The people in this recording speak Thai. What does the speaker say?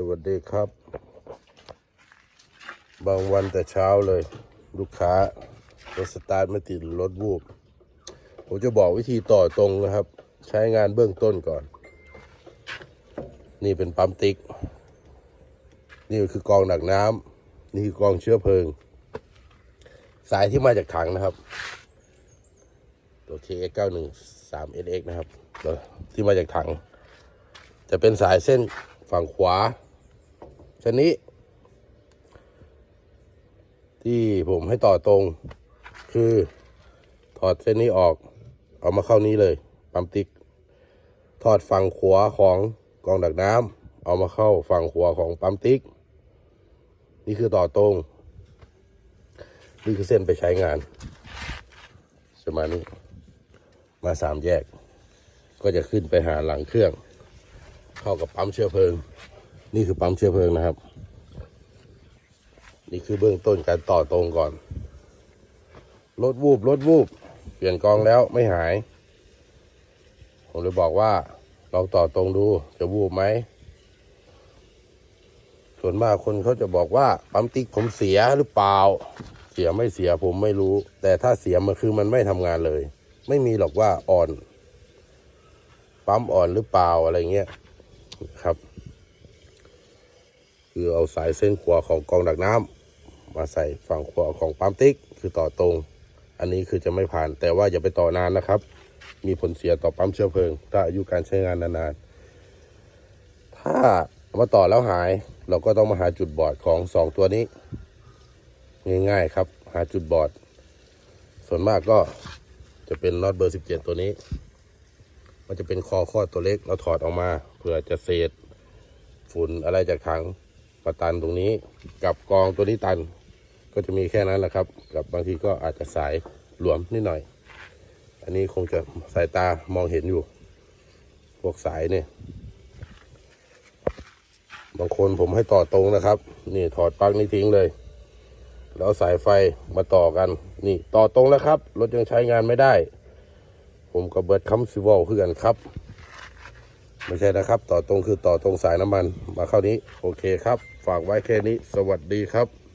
สวัสดีครับ บางวันแต่เช้าเลย ลูกค้ารถสตาร์ทไม่ติดรถวูบผมจะบอกวิธีต่อตรงนะครับ ใช้งานเบื้องต้นก่อน นี่เป็นปั๊มติ๊ก นี่คือกองหนักน้ำนี่คือกองเชื้อเพลิง สายที่มาจากถังนะครับ ตัว KX91 3SX นะครับ ที่มาจากถัง จะเป็นสายเส้นฝั่งขวา ชนนี้ที่ผมให้ต่อตรง คือถอดเส้นนี้ออก เอามาเข้านี้เลย ปั๊มติ๊ก ถอดฝั่งขวาของกองดักน้ำเอามาเข้าฝั่งขวาของปั๊มติ๊ก นี่คือต่อตรง นี่คือเส้นไปใช้งานประมานี้ มาสามแยก ก็จะขึ้นไปหาหลังเครื่อง เข้ากับปั๊มเชื้อเพลิง นี่คือปั๊มเชื้อเพลิงนะครับ นี่คือเบื้องต้นการต่อตรงก่อนรถวูบรถวูบ เปลี่ยนกองแล้วไม่หาย ผมเลยบอกว่าลองต่อตรงดูจะวูบไหม ส่วนมากคนเขาจะบอกว่าปั๊มติ๊กผมเสียหรือเปล่า เสียไม่เสียผมไม่รู้ แต่ถ้าเสียมันคือมันไม่ทำงานเลย ไม่มีหรอกว่าอ่อน ปั๊มอ่อนหรือเปล่าอะไรเงี้ยครับ คือเอาสายเส้นขวาของกองดักน้ำมาใส่ฝั่งขวาของปั๊มติ๊ก คือต่อตรง อันนี้คือจะไม่ผ่าน แต่ว่าอย่าไปต่อนานนะครับ มีผลเสียต่อปั๊มเชื้อเพลิง ถ้าอายุการใช้งานนานๆ ถ้าเอามาต่อแล้วหาย เราก็ต้องมาหาจุดบอดของสองตัวนี้ ง่ายๆครับ หาจุดบอด ส่วนมากก็จะเป็นน็อตเบอร์ 17 ตัวนี้ มันจะเป็นคอข้อตัวเล็ก เราถอดออกมาเผื่อจะเศษฝุ่นอะไรจากถัง มาตันตรงนี้ กับกองตัวนี้ตัน ก็จะมีแค่นั้นแหละครับ กับบางทีก็อาจจะสายหลวมนิดหน่อย อันนี้คงจะสายตามองเห็นอยู่ พวกสายเนี่ย บางคนผมให้ต่อตรงนะครับ นี่ถอดปลั๊กนี้ทิ้งเลย แล้วสายไฟมาต่อกัน นี่ต่อตรงแล้วครับ รถยังใช้งานไม่ได้ ผมกับเบิร์ดคัมซิวอลคือกันครับ ไม่ใช่นะครับ ต่อตรงคือต่อตรงสายน้ำมันมาเข้านี้ โอเคครับ ฝากไว้แค่นี้ สวัสดีครับ